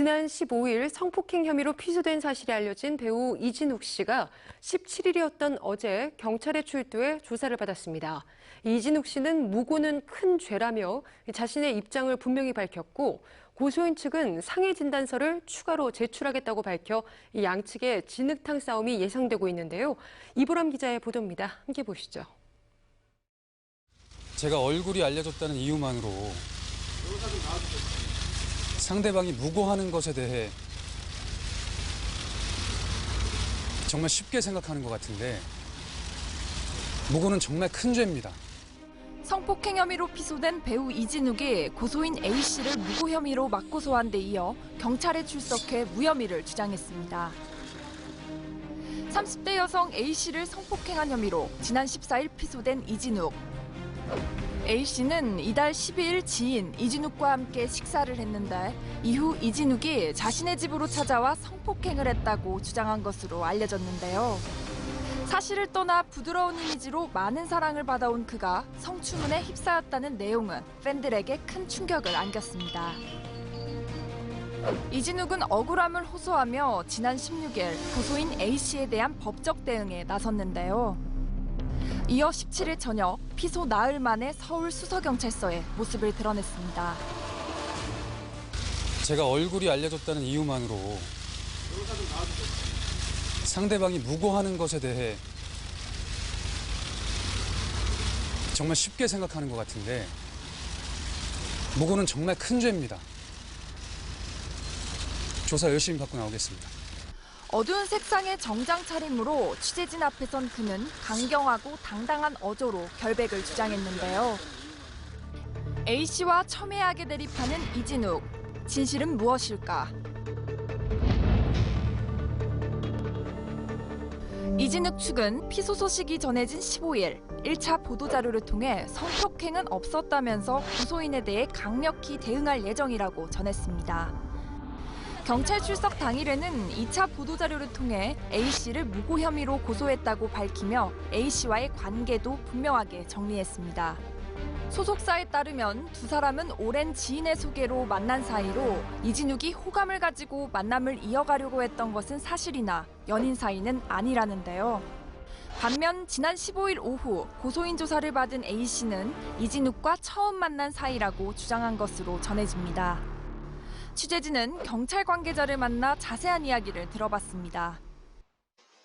지난 15일 성폭행 혐의로 피소된 사실이 알려진 배우 이진욱 씨가 17일이었던 어제 경찰에 출두해 조사를 받았습니다. 이진욱 씨는 무고는 큰 죄라며 자신의 입장을 분명히 밝혔고 고소인 측은 상해 진단서를 추가로 제출하겠다고 밝혀 이 양측의 진흙탕 싸움이 예상되고 있는데요. 이보람 기자의 보도입니다. 함께 보시죠. 제가 얼굴이 알려졌다는 이유만으로 상대방이 무고하는 것에 대해 정말 쉽게 생각하는 것 같은데 무고는 정말 큰 죄입니다. 성폭행 혐의로 피소된 배우 이진욱이 고소인 A씨를 무고 혐의로 맞고소한 데 이어 경찰에 출석해 무혐의를 주장했습니다. 30대 여성 A씨를 성폭행한 혐의로 지난 14일 피소된 이진욱. A씨는 이달 12일 지인 이진욱과 함께 식사를 했는데 이후 이진욱이 자신의 집으로 찾아와 성폭행을 했다고 주장한 것으로 알려졌는데요. 사실을 떠나 부드러운 이미지로 많은 사랑을 받아온 그가 성추문에 휩싸였다는 내용은 팬들에게 큰 충격을 안겼습니다. 이진욱은 억울함을 호소하며 지난 16일 고소인 A씨에 대한 법적 대응에 나섰는데요. 이어 17일 저녁 피소 나흘 만에 서울 수서경찰서에 모습을 드러냈습니다. 제가 얼굴이 알려졌다는 이유만으로 상대방이 무고하는 것에 대해 정말 쉽게 생각하는 것 같은데 무고는 정말 큰 죄입니다. 조사 열심히 받고 나오겠습니다. 어두운 색상의 정장 차림으로 취재진 앞에 선 그는 강경하고 당당한 어조로 결백을 주장했는데요. A씨와 첨예하게 대립하는 이진욱. 진실은 무엇일까? 이진욱 측은 피소 소식이 전해진 15일 1차 보도자료를 통해 성폭행은 없었다면서 고소인에 대해 강력히 대응할 예정이라고 전했습니다. 경찰 출석 당일에는 2차 보도자료를 통해 A씨를 무고 혐의로 고소했다고 밝히며 A씨와의 관계도 분명하게 정리했습니다. 소속사에 따르면 두 사람은 오랜 지인의 소개로 만난 사이로 이진욱이 호감을 가지고 만남을 이어가려고 했던 것은 사실이나 연인 사이는 아니라는데요. 반면 지난 15일 오후 고소인 조사를 받은 A씨는 이진욱과 처음 만난 사이라고 주장한 것으로 전해집니다. 취재진은 경찰 관계자를 만나 자세한 이야기를 들어봤습니다.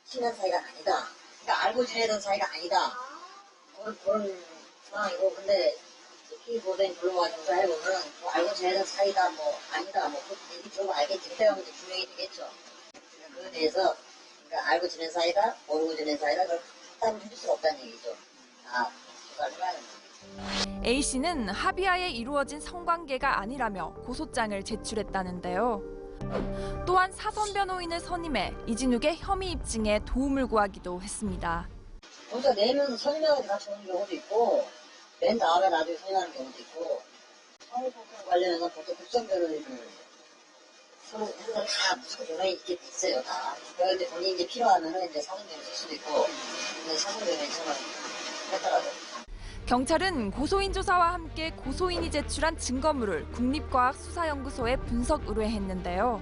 친한 사이가 아니다. 그러니까 알고 지내던 사이가 아니다. 그런, 그런 상황이고, 근데 특히 보도인 블로그가 조사해 보면 뭐 알고 지내던 사이다, 뭐 아니다, 뭐 그렇게 얘기 들어보면 알겠지. 그때 이제 분명히 되겠죠. 그거에 대해서 그러니까 알고 지낸 사이다, 모르고 지낸 사이다, 그걸 답을 해줄 수가 없다는 얘기죠. 아, 조사를 해봐야 됩니다. A씨는 합의하에 이루어진 성관계가 아니라며 고소장을 제출했다는데요. 또한 사선 변호인을 선임해 이진욱의 혐의 입증에 도움을 구하기도 했습니다. 혼자 내면 선임하고 같이 오는 경우도 있고, 맨 다음에 나중에 선임하는 경우도 있고, 성폭행 관련해서 보통 국정 변호인을 서로 해서 다 무조건 변호인이 있게 있어요, 다. 그럴 때 본인이 이제 필요하면은 이제 사선 변호인 쓸 수도 있고, 사선 변호인 저는 했더라고요. 경찰은 고소인 조사와 함께 고소인이 제출한 증거물을 국립과학수사연구소에 분석 의뢰했는데요.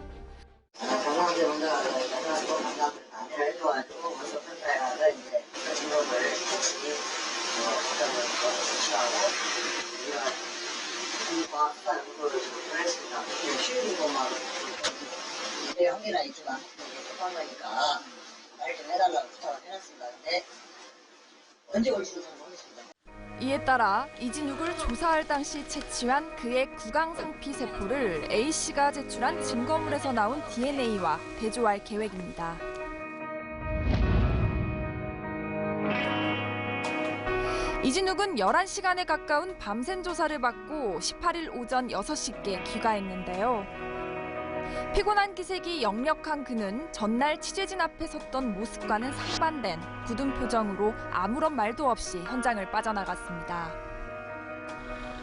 근데 언제 올지는 잘 모르겠습니다. 이에 따라 이진욱을 조사할 당시 채취한 그의 구강 상피 세포를 A씨가 제출한 증거물에서 나온 DNA와 대조할 계획입니다. 이진욱은 11시간에 가까운 밤샘 조사를 받고 18일 오전 6시께 귀가했는데요. 피곤한 기색이 역력한 그는 전날 취재진 앞에 섰던 모습과는 상반된 굳은 표정으로 아무런 말도 없이 현장을 빠져나갔습니다.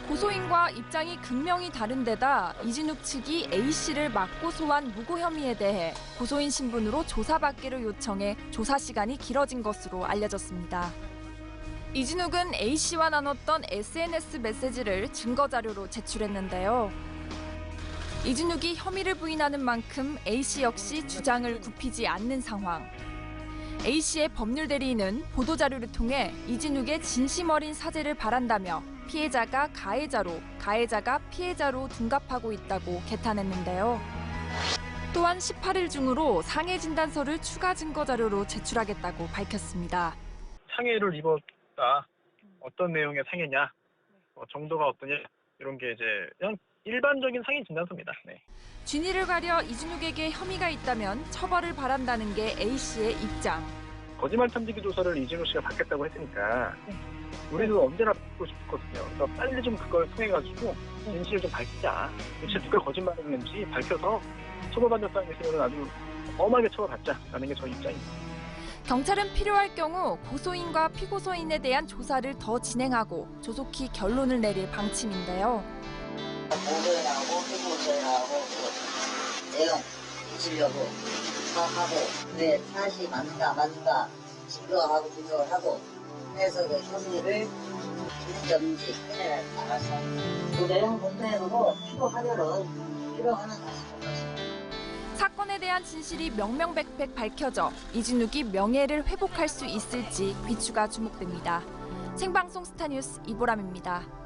고소인과 입장이 극명히 다른 데다 이진욱 측이 A씨를 맞고소한 무고 혐의에 대해 고소인 신분으로 조사받기를 요청해 조사 시간이 길어진 것으로 알려졌습니다. 이진욱은 A씨와 나눴던 SNS 메시지를 증거자료로 제출했는데요. 이진욱이 혐의를 부인하는 만큼 A씨 역시 주장을 굽히지 않는 상황. A씨의 법률 대리인은 보도자료를 통해 이진욱의 진심 어린 사죄를 바란다며 피해자가 가해자로, 가해자가 피해자로 둔갑하고 있다고 개탄했는데요. 또한 18일 중으로 상해 진단서를 추가 증거 자료로 제출하겠다고 밝혔습니다. 상해를 입었다. 어떤 내용의 상해냐, 어, 정도가 어떠냐 이런 게 이제 그냥 일반적인 상해 진단서입니다. 네. 진위를 가려 이진욱에게 혐의가 있다면 처벌을 바란다는 게 A씨의 입장. 거짓말 탐지기 조사를 이진우 씨가 받겠다고 했으니까 우리도 언제나 받고 싶거든요. 그래서 빨리 좀 그걸 통해가지고 진실을 좀 밝히자. 대체 누가 거짓말했는지 밝혀서 처벌받는 사람이 있으면 아주 엄하게 처벌받자라는 게 저희 입장입니다. 경찰은 필요할 경우 고소인과 피고소인에 대한 조사를 더 진행하고 조속히 결론을 내릴 방침인데요. 피고서에 나오고 그 내용 여부 파악하고 그게 사실이 맞는가 안 맞는가 증거하고 분석을 하고 해서 그 혐의를 있는지 끝내 나가서 그 내용 검토해보고 필요하면은 필요하면 다시 사건에 대한 진실이 명명백백 밝혀져 이진욱이 명예를 회복할 수 있을지 귀추가 주목됩니다. 생방송 스타뉴스 이보람입니다.